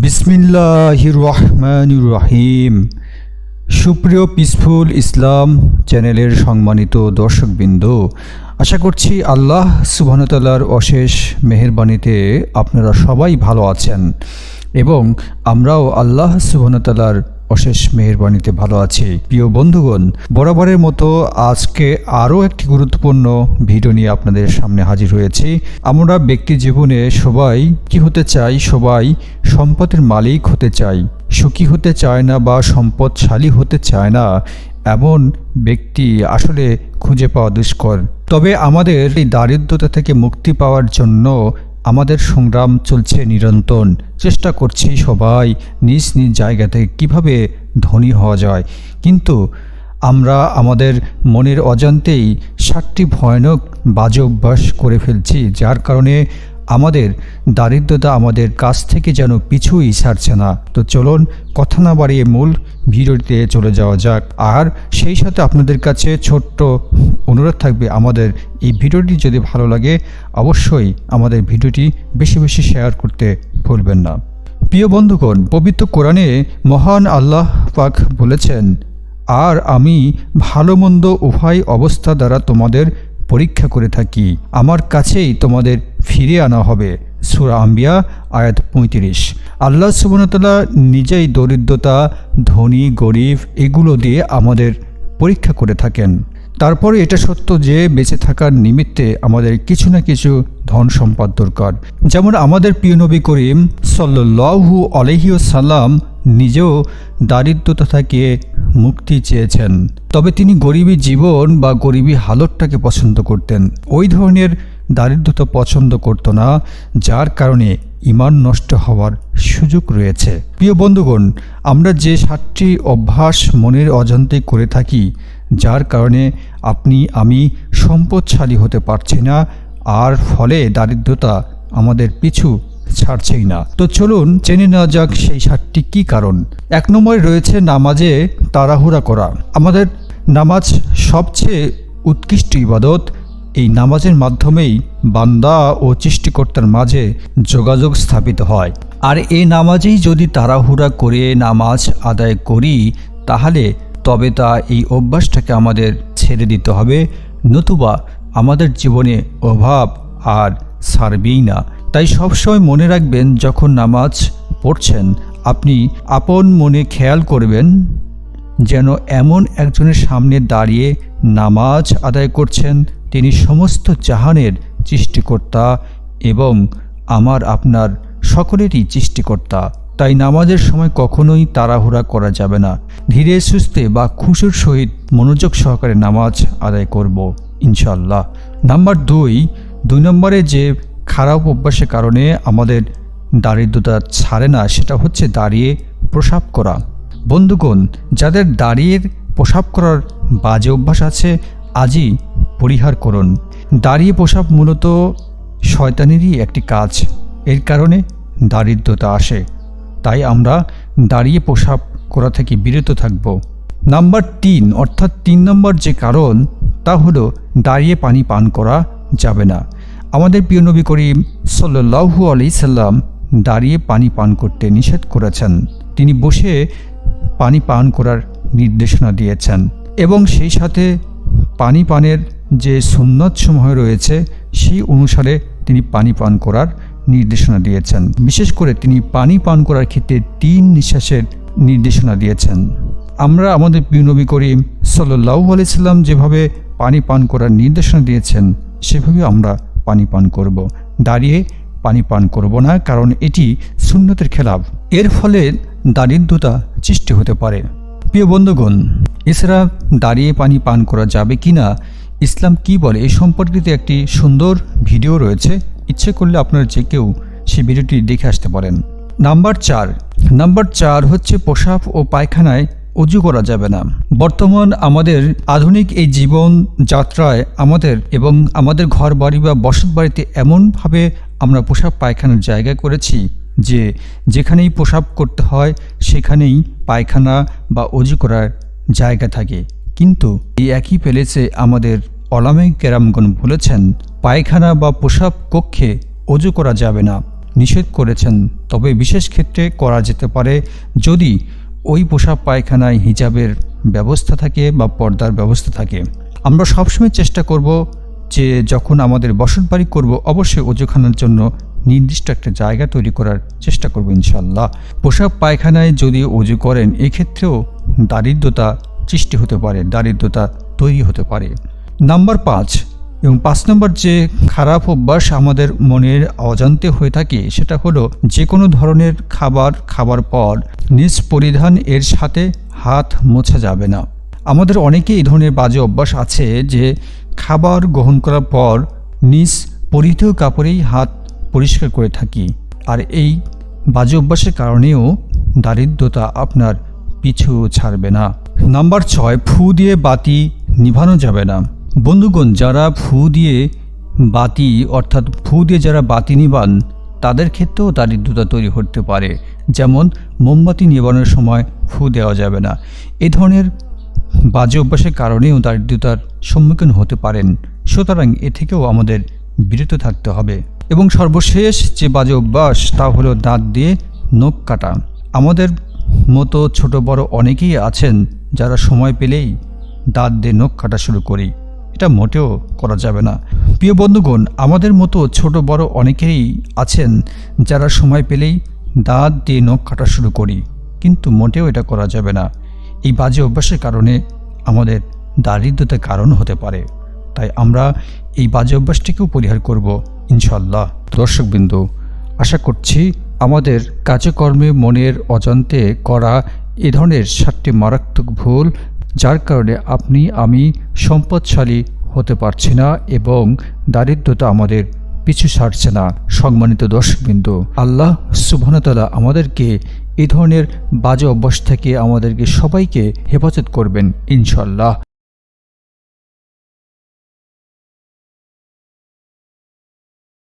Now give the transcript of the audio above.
বিসমিল্লাহির রহমানির রহিম সুপ্রিয় পিসফুল ইসলাম চ্যানেলের সম্মানিত দর্শকবৃন্দ, আশা করছি আল্লাহ সুবহানতাল্লাহর অশেষ মেহেরবানিতে আপনারা সবাই ভালো আছেন এবং আমরাও আল্লাহ সুবহানতাল্লাহর অশেষ মেহেরবানিতে ভালো আছি। প্রিয় বন্ধুগণ, বরাবরের মতো আজকে আরও একটি গুরুত্বপূর্ণ ভিডিও নিয়ে আপনাদের সামনে হাজির হয়েছি। আমরা ব্যক্তি জীবনে সবাই কি হতে চাই, সবাই সম্পদের মালিক হতে চাই। সুখী হতে চায় না বা সম্পদশালী হতে চায় না, এমন ব্যক্তি আসলে খুঁজে পাওয়া দুষ্কর। তবে আমাদের এই দারিদ্রতা থেকে মুক্তি পাওয়ার জন্য আমাদের সংগ্রাম চলছে নিরন্তর। চেষ্টা করছি সবাই নিজ নিজ জায়গাতে থেকে কীভাবে ধনী হওয়া যায়। কিন্তু আমরা আমাদের মনের অজান্তেই সাতটি ভয়ানক বাজে অভ্যাস করে ফেলছি, যার কারণে আমাদের দারিদ্রতা আমাদের কাছ থেকে যেন পিছুই ছাড়ছে না। তো চলুন কথা না বাড়িয়ে মূল ভিডিওতে চলে যাওয়া যাক। আর সেই সাথে আপনাদের কাছে ছোট্ট অনুরোধ থাকবে, আমাদের এই ভিডিওটি যদি ভালো লাগে, অবশ্যই আমাদের ভিডিওটি বেশি বেশি শেয়ার করতে ভুলবেন না। প্রিয় বন্ধুগণ, পবিত্র কোরআনে মহান আল্লাহ পাক বলেছেন, আর আমি ভালো মন্দ উভয় অবস্থা দ্বারা তোমাদের পরীক্ষা করে থাকি। আমার কাছেই তোমাদের ফিরে আনা হবে। সুরা আম্বিয়া, আয়াত পঁয়ত্রিশ। আল্লাহ সুবনতলা নিজেই দরিদ্রতা, ধনী, গরিব এগুলো দিয়ে আমাদের পরীক্ষা করে থাকেন। তারপরে এটা সত্য যে বেঁচে থাকার নিমিত্তে আমাদের কিছু না কিছু ধন সম্পদ দরকার। যেমন আমাদের প্রিয় নবী করিম সাল্লু আলহিউসাল্লাম নিজেও দারিদ্রতা থেকে মুক্তি চেয়েছেন। তবে তিনি গরিবী জীবন বা গরিবী হালতটাকে পছন্দ করতেন। ওই ধরনের দারিদ্রতা পছন্দ করতো না, যার কারণে ইমান নষ্ট হওয়ার সুযোগ রয়েছে। প্রিয় বন্ধুগণ, আমরা যে সাতটি অভ্যাস মনের অজান্তে করে থাকি, যার কারণে আপনি, আমি সম্পদশালী হতে পারছি না, আর ফলে দারিদ্রতা আমাদের পিছু ছাড়ছেই না। তো চলুন জেনে নেওয়া যাক সেই সাতটি কী কারণ। এক নম্বরে রয়েছে নামাজে তাড়াহুড়া করা। আমাদের নামাজ সবচেয়ে উৎকৃষ্ট ইবাদত এই নামাজের মাধ্যমেই বান্দা ও সৃষ্টিকর্তার মাঝে যোগাযোগ স্থাপিত হয়। আর এই নামাজেই যদি তাড়াহুড়া করে নামাজ আদায় করি, তাহলে তবে তা এই অভ্যাসটাকে আমাদের ছেড়ে দিতে হবে। নতুবা আমাদের জীবনে অভাব আর ছাড়বেই না। তাই সবসময় মনে রাখবেন, যখন নামাজ পড়ছেন, আপনি আপন মনে খেয়াল করবেন যেন এমন একজনের সামনে দাঁড়িয়ে নামাজ আদায় করছেন তিনি সমস্ত জাহানের সৃষ্টিকর্তা এবং আমার আপনার সকলেরই সৃষ্টিকর্তা। তাই নামাজের সময় কখনোই তাড়াহুড়া করা যাবে না। ধীরে সুস্থে বা খুশুর সহিত মনোযোগ সহকারে নামাজ আদায় করব ইনশাল্লাহ নাম্বার দুই দুই নম্বরে যে খারাপ অভ্যাসের কারণে আমাদের দারিদ্রতা ছাড়ে না, সেটা হচ্ছে দাঁড়িয়ে প্রসাব করা। বন্ধুগণ, যাদের দাঁড়িয়ে প্রসাব করার বাজে অভ্যাস আছে, আজই পরিহার করুন। দাঁড়িয়ে প্রসাব মূলত শয়তানেরই একটি কাজ। এর কারণে দারিদ্রতা আসে। তাই আমরা দাঁড়িয়ে প্রসাব করা থেকে বিরত থাকব। নাম্বার তিন, অর্থাৎ তিন নম্বর যে কারণ, তা হলো দাঁড়িয়ে পানি পান করা যাবে না। আমাদের প্রিয় নবী করিম সাল্লু আলি সাল্লাম দাঁড়িয়ে পানি পান করতে নিষেধ করেছেন। তিনি বসে পানি পান করার নির্দেশনা দিয়েছেন এবং সেই সাথে পানি পানের যে সুন্নত সমূহ রয়েছে, সেই অনুসারে তিনি পানি পান করার নির্দেশনা দিয়েছেন। বিশেষ করে তিনি পানি পান করার ক্ষেত্রে তিন নিঃশ্বাসের নির্দেশনা দিয়েছেন। আমরা আমাদের প্রিয় নবী করিম সাল্লাহ আলাইসাল্লাম যেভাবে পানি পান করার নির্দেশনা দিয়েছেন সেভাবে আমরা পানি পান করব। দাঁড়িয়ে পানি পান করব না, কারণ এটি শূন্যতের খেলাফ। এর ফলে দারিদ্রতা সৃষ্টি হতে পারে। প্রিয় বন্ধুগণ, এছাড়া দাঁড়িয়ে পানি পান করা যাবে কি না ইসলাম কি বলে এই সম্পর্কিত একটি সুন্দর ভিডিও রয়েছে। ইচ্ছে করলে আপনারা যে কেউ সেই ভিডিওটি দেখে আসতে পারেন। নাম্বার চার। নাম্বার চার হচ্ছে পোশাক ও পায়খানায় অজু করা যাবে না। বর্তমান আমাদের আধুনিক এই জীবন যাত্রায় আমাদের এবং আমাদের ঘর বাড়ি বা বসত বাড়িতে এমনভাবে আমরা পোশাক পায়খানার জায়গা করেছি যে যেখানেই পোশাক করতে হয় সেখানেই পায়খানা বা অজু করার জায়গা থাকে। কিন্তু এই একই প্যালেসে আমাদের অলামে কেরামগণ বলেছেন, পায়খানা বা প্রসাব কক্ষে অজু করা যাবে না, নিষেধ করেছেন। তবে বিশেষ ক্ষেত্রে করা যেতে পারে যদি ওই পোশাক পায়খানায় হিজাবের ব্যবস্থা থাকে বা পর্দার ব্যবস্থা থাকে। আমরা সবসময় চেষ্টা করব যে যখন আমাদের বসত বাড়ি করব, অবশ্যই অজুখানার জন্য নির্দিষ্ট একটা জায়গা তৈরি করার চেষ্টা করব ইনশাল্লাহ পোশাক পায়খানায় যদি অজু করেন, এক্ষেত্রেও দারিদ্রতা সৃষ্টি হতে পারে, দারিদ্রতা তৈরি হতে পারে। নাম্বার পাঁচ এবং পাঁচ নম্বর যে খারাপ অভ্যাস আমাদের মনের অজান্তে হয়ে থাকে, সেটা হলো যে কোনো ধরনের খাবার খাবার পর নিজ পরিধান এর সাথে হাত মোছা যাবে না। আমাদের অনেকে এই ধরনের বাজে অভ্যাস আছে যে খাবার গ্রহণ করার পর নিজ পরিধেয় কাপড়েই হাত পরিষ্কার করে থাকি। আর এই বাজে অভ্যাসের কারণেও দারিদ্রতা আপনার পিছু ছাড়বে না। নাম্বার ছয়, ফু দিয়ে বাতি নিভানো যাবে না। বন্ধুগণ, যারা ফু দিয়ে বাতি, অর্থাৎ ফু দিয়ে যারা বাতি নিবান, তাদের ক্ষেত্রেও দারিদ্রতা তৈরি হতে পারে। যেমন, মোমবাতি নিবানোর সময় ফু দেওয়া যাবে না। এ ধরনের বাজে অভ্যাসের কারণেও দারিদ্রতার সম্মুখীন হতে পারেন। সুতরাং এ থেকেও আমাদের বিরত থাকতে হবে। এবং সর্বশেষ যে বাজে অভ্যাস, তা হলো দাঁত দিয়ে নখ কাটা। আমাদের মতো ছোট বড় অনেকেই আছেন যারা সময় পেলেই দাঁত দিয়ে নখ কাটা শুরু করি। এটা মোটেও করা যাবে না। প্রিয় বন্ধুগণ, আমাদের মতো ছোট বড় অনেকেই আছেন যারা সময় পেলেই দাঁত দিয়ে নখ কাটা শুরু করি, কিন্তু মোটেও এটা করা যাবে না। এই বাজে অভ্যাসের কারণে আমাদের দারিদ্রতার কারণ হতে পারে। তাই আমরা এই বাজে অভ্যাসটিকেও পরিহার করব ইনশাল্লাহ দর্শকবিন্দু, আশা করছি আমাদের কাজকর্মে মনের অজান্তে করা এ ধরনের সাতটি মারাত্মক ভুল, যার কারণে আপনি, আমি সম্পদশালী হতে পারছি না এবং দারিদ্রতা আমাদের পিছু ছাড়ছে না। সম্মানিত দর্শকবৃন্দ, আল্লাহ সুবহানতালা আমাদেরকে এ ধরনের বাজে অভ্যাস থেকে আমাদেরকে সবাইকে হেফাজত করবেন ইনশাল্লাহ